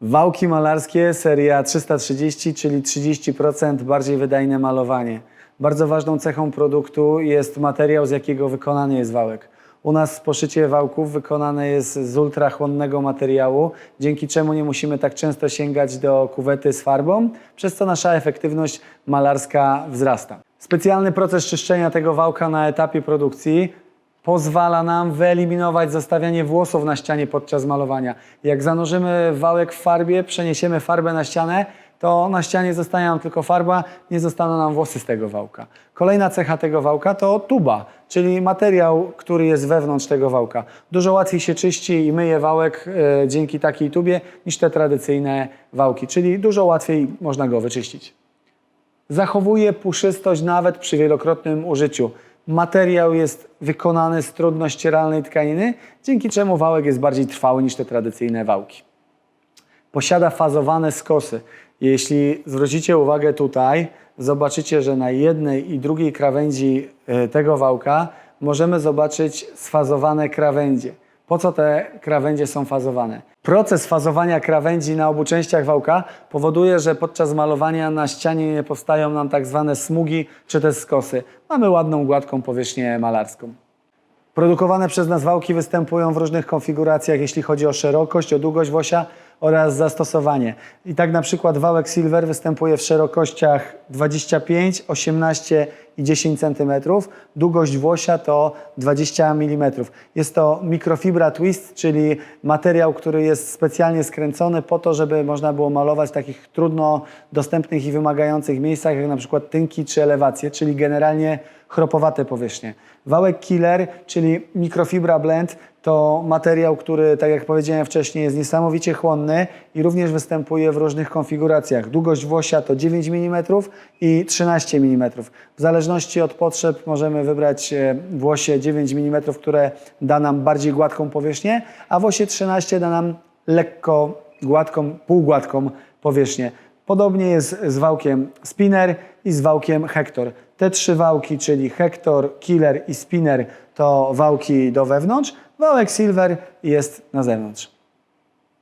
Wałki malarskie, seria 330, czyli 30% bardziej wydajne malowanie. Bardzo ważną cechą produktu jest materiał, z jakiego wykonany jest wałek. U nas poszycie wałków wykonane jest z ultrachłonnego materiału, dzięki czemu nie musimy tak często sięgać do kuwety z farbą, przez co nasza efektywność malarska wzrasta. Specjalny proces czyszczenia tego wałka na etapie produkcji pozwala nam wyeliminować zostawianie włosów na ścianie podczas malowania. Jak zanurzymy wałek w farbie, przeniesiemy farbę na ścianę, to na ścianie zostanie nam tylko farba, nie zostaną nam włosy z tego wałka. Kolejna cecha tego wałka to tuba, czyli materiał, który jest wewnątrz tego wałka. Dużo łatwiej się czyści i myje wałek e, dzięki takiej tubie niż te tradycyjne wałki, czyli dużo łatwiej można go wyczyścić. Zachowuje puszystość nawet przy wielokrotnym użyciu. Materiał jest wykonany z trudno ścieralnej tkaniny, dzięki czemu wałek jest bardziej trwały niż te tradycyjne wałki. Posiada fazowane skosy. Jeśli zwrócicie uwagę tutaj, zobaczycie, że na jednej i drugiej krawędzi e, tego wałka możemy zobaczyć sfazowane krawędzie. Po co te krawędzie są fazowane? Proces fazowania krawędzi na obu częściach wałka powoduje, że podczas malowania na ścianie nie powstają nam tak zwane smugi czy też skosy. Mamy ładną, gładką powierzchnię malarską. Produkowane przez nas wałki występują w różnych konfiguracjach, jeśli chodzi o szerokość, o długość wosia oraz zastosowanie. I tak na przykład wałek Silver występuje w szerokościach 25, 18 i 10 cm. Długość włosia to 20 mm. Jest to mikrofibra twist, czyli materiał, który jest specjalnie skręcony po to, żeby można było malować w takich trudno dostępnych i wymagających miejscach, jak na przykład tynki czy elewacje, czyli generalnie chropowate powierzchnie. Wałek Killer, czyli mikrofibra blend, to materiał, który, tak jak powiedziałem wcześniej, jest niesamowicie chłonny i również występuje w różnych konfiguracjach. Długość włosia to 9 mm i 13 mm. W zależności od potrzeb możemy wybrać e, włosie 9 mm, które da nam bardziej gładką powierzchnię, a włosie 13 da nam lekko gładką, półgładką powierzchnię. Podobnie jest z wałkiem Spinner i z wałkiem Hector. Te trzy wałki, czyli Hector, Killer i Spinner, to wałki do wewnątrz. Wałek Silver jest na zewnątrz.